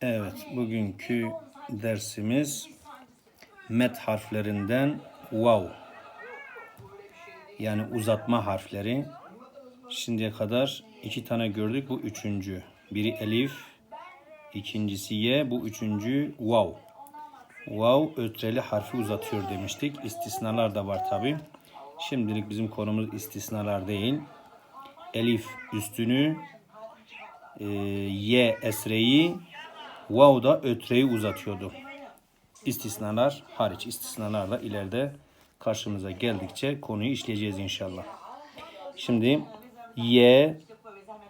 Evet, bugünkü dersimiz met harflerinden vav. Yani uzatma harfleri. Şimdiye kadar iki tane gördük. Bu üçüncü. Biri elif, ikincisi ye, bu üçüncü vav. Vav ötreli harfi uzatıyor demiştik. İstisnalar da var tabi. Şimdilik bizim konumuz istisnalar değil. Elif üstünü, e, ye esreyi, vav da ötreyi uzatıyordu. İstisnalar hariç. İstisnalarla ileride karşımıza geldikçe konuyu işleyeceğiz inşallah. Şimdi ye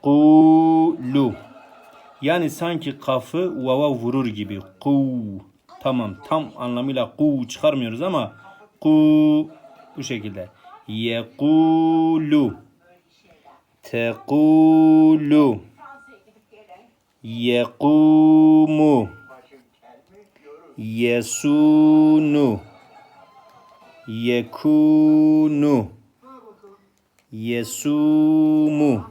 kulu yani sanki kafı vava vurur gibi. Ku. Tamam tam anlamıyla ku çıkarmıyoruz ama ku bu şekilde. Yekulu. Tekulu. Yekumu. Yesunu. Yekunu. Yesumu.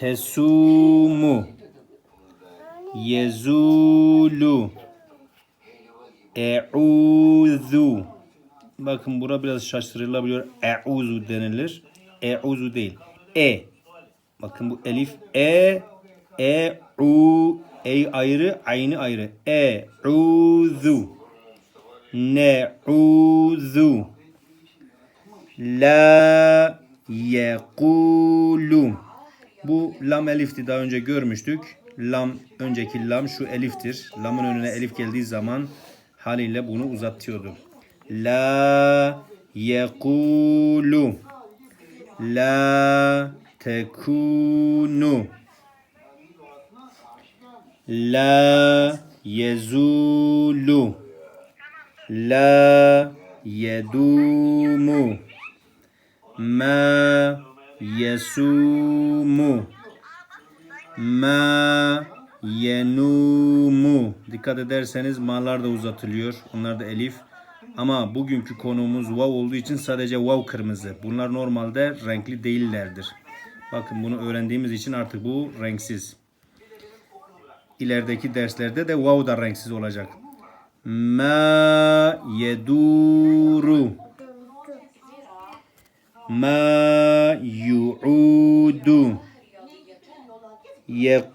Tesumu. Yezulu. E'uzu. Bakın bura biraz şaşırılabiliyor. E'uzu denilir. E'uzu değil. E. Bakın bu elif e e u e ayrı aynı ayrı. E uzu. Ne uzu. La yekulu. Bu lam elifti daha önce görmüştük. Lam önceki lam şu eliftir. Lamın önüne elif geldiği zaman haliyle bunu uzatıyordu. La yekulu. La tekunu. La yezulu. La yedumu. Ma yesumu. Ma yenumu. Dikkat ederseniz malar da uzatılıyor. Onlar da elif. Ama bugünkü konumuz vav olduğu için sadece vav kırmızı. Bunlar normalde renkli değillerdir. Bakın bunu öğrendiğimiz için artık bu renksiz. İlerideki derslerde de vav da renksiz olacak. Ma yeduru. Ma yu'udu. Yekulune.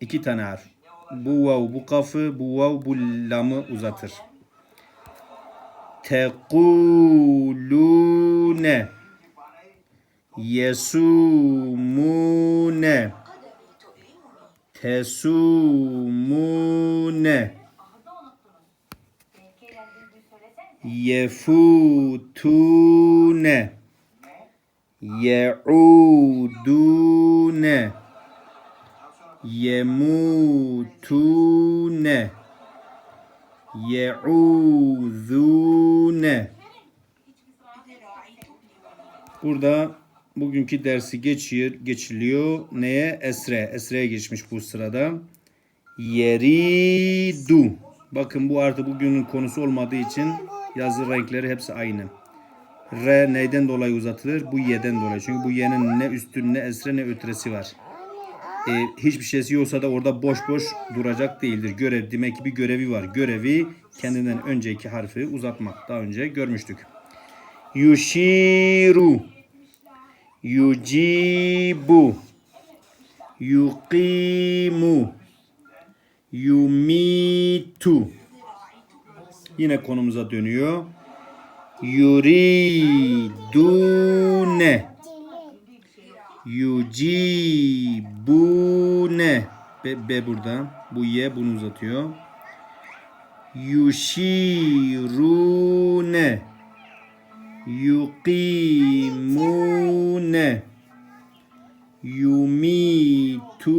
İki tane harf. Bu vav bu kafı, bu vav bu lamı uzatır. Tekulune. Yesumune. Tesumune. Yefutune. Ye'udune. Yemutune. Ye'uzune. Burada bugünkü dersi geçiyor, geçiliyor. Neye? Esre. Esre'ye geçmiş bu sırada. Yeridu. Bakın bu artı bugünün konusu olmadığı için yazı renkleri hepsi aynı. R neyden dolayı uzatılır? Bu y'den dolayı. Çünkü bu y'nin ne üstün ne esre ne ötresi var. Ee, hiçbir şeysi yoksa da orada boş boş duracak değildir. Görev demek ki bir görevi var. Görevi kendinden önceki harfi uzatmak. Daha önce görmüştük. Yushiru Yucibu Yuqimu Yumitu Yine konumuza dönüyor. Yuridune Yucibune Be, be burada. Bu ye bunu uzatıyor. Yushirune Yuqimune. Yumitune